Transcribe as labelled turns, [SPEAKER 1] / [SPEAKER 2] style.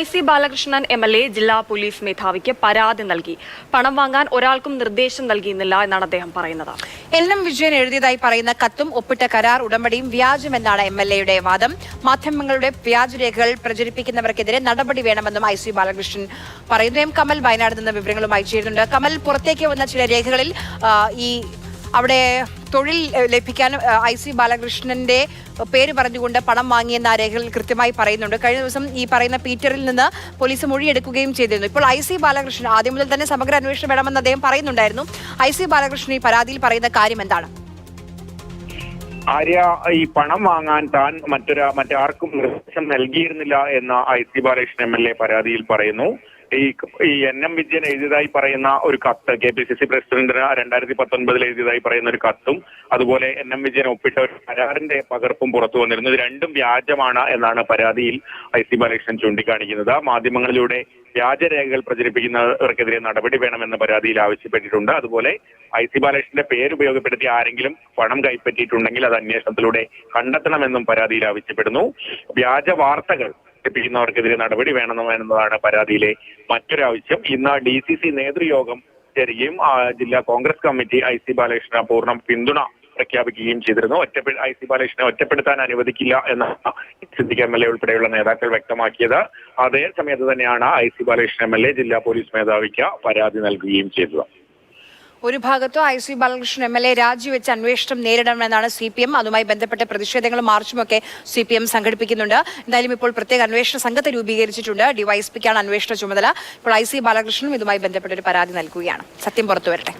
[SPEAKER 1] I C Balakrishnan M L A ജില്ലാ police മേധാവിക്ക് പരാതി നൽകി. പണം വാങ്ങാൻ ഒരാൾക്കും നിർദ്ദേശം നൽകിയിരുന്നില്ല എന്നാണ് അദ്ദേഹം പറയുന്നത്.
[SPEAKER 2] എൽ എം വിജയൻ എഴുതിയതായി പറയുന്ന കത്തും ഒപ്പിട്ട കരാർ ഉടമ്പടിയും വ്യാജമെന്നാണ് എം എൽ എയുടെ വാദം. മാധ്യമങ്ങളുടെ വ്യാജരേഖകൾ പ്രചരിപ്പിക്കുന്നവർക്കെതിരെ നടപടി വേണമെന്നും ഐ സി ബാലകൃഷ്ണൻ പറയുന്നു. എം കമൽ വയനാട് നിന്ന് വിവരങ്ങളുമായി ചേരുന്നുണ്ട്. കമൽ പുറത്തേക്ക് വന്ന ചില രേഖകളിൽ ഈ അവിടെ തൊഴിൽ ലഭിക്കാൻ ഐ സി ബാലകൃഷ്ണന്റെ പേര് പറഞ്ഞുകൊണ്ട് പണം വാങ്ങിയെന്ന ആ രേഖകളിൽ കൃത്യമായി പറയുന്നുണ്ട്. കഴിഞ്ഞ ദിവസം ഈ പറയുന്ന പീറ്ററിൽ നിന്ന് പോലീസ് മൊഴിയെടുക്കുകയും ചെയ്തിരുന്നു. ഇപ്പോൾ ഐ സി ബാലകൃഷ്ണൻ ആദ്യം മുതൽ തന്നെ സമഗ്ര അന്വേഷണം വേണമെന്ന് അദ്ദേഹം പറയുന്നുണ്ടായിരുന്നു. ഐ സി ബാലകൃഷ്ണൻ ഈ പരാതിയിൽ പറയുന്ന കാര്യം എന്താണ്?
[SPEAKER 3] ആര്യ ഈ പണം വാങ്ങാൻ താൻ മറ്റൊരാ മറ്റാർക്കും നിർദ്ദേശം നൽകിയിരുന്നില്ല എന്ന I C Balakrishnan M L A പരാതിയിൽ പറയുന്നു. ഈ ഈ എൻ എം വിജയൻ എഴുതിയതായി പറയുന്ന ഒരു കത്ത് കെ പി സി സി പ്രസിഡന്റിന് രണ്ടായിരത്തി പത്തൊൻപതിൽ എഴുതിയതായി പറയുന്ന ഒരു കത്തും അതുപോലെ എൻ എം വിജയൻ ഒപ്പിട്ട ഒരു കരാറിന്റെ പകർപ്പും പുറത്തു വന്നിരുന്നു. ഇത് രണ്ടും വ്യാജമാണ് എന്നാണ് പരാതിയിൽ ഐ സി ബാലകൃഷ്ണൻ ചൂണ്ടിക്കാണിക്കുന്നത്. മാധ്യമങ്ങളിലൂടെ വ്യാജരേഖകൾ പ്രചരിപ്പിക്കുന്നവർക്കെതിരെ നടപടി വേണമെന്ന പരാതിയിൽ ആവശ്യപ്പെട്ടിട്ടുണ്ട്. അതുപോലെ ഐ സി ബാലകൃഷ്ണന്റെ പേര് ഉപയോഗപ്പെടുത്തി ആരെങ്കിലും പണം കൈപ്പറ്റിയിട്ടുണ്ടെങ്കിൽ അത് അന്വേഷണത്തിലൂടെ കണ്ടെത്തണമെന്നും പരാതിയിൽ ആവശ്യപ്പെടുന്നു. വ്യാജ വാർത്തകൾ പ്രചരിപ്പിക്കുന്നവർക്കെതിരെ നടപടി വേണമെന്നതാണ് പരാതിയിലെ മറ്റൊരാവശ്യം ഇന്ന് ഡി സി സി നേതൃയോഗം ചേരുകയും ജില്ലാ Congress committee I C Balakrishna പൂർണ പിന്തുണ പ്രഖ്യാപിക്കുകയും ചെയ്തിരുന്നു. ഒറ്റപ്പെ ഐ സി ബാലകൃഷ്ണനെ ഒറ്റപ്പെടുത്താൻ അനുവദിക്കില്ല എന്നാണ് സിദ്ദിഖ് എം എൽ എ ഉൾപ്പെടെയുള്ള നേതാക്കൾ വ്യക്തമാക്കിയത്. അതേ സമയത്ത് തന്നെയാണ് I C Balakrishnan M L A ജില്ലാ പോലീസ് മേധാവിക്ക് പരാതി നൽകുകയും ചെയ്തത്.
[SPEAKER 2] ഒരു ഭാഗത്തോ I C Balakrishnan M L A രാജിവെച്ച് അന്വേഷണം നേരിടണമെന്നാണ് സി പി എം. അതുമായി ബന്ധപ്പെട്ട പ്രതിഷേധങ്ങളും മാർച്ചുമൊക്കെ സി പി എം സംഘടിപ്പിക്കുന്നുണ്ട്. എന്തായാലും ഇപ്പോൾ പ്രത്യേക അന്വേഷണ സംഘത്തെ രൂപീകരിച്ചിട്ടുണ്ട്. ഡിവൈഎസ്പിക്കാണ് അന്വേഷണ ചുമതല. ഇപ്പോൾ ഐ സി ബാലകൃഷ്ണനും ഇതുമായി ബന്ധപ്പെട്ട ഒരു പരാതി നൽകുകയാണ്. സത്യം പുറത്തു വരട്ടെ.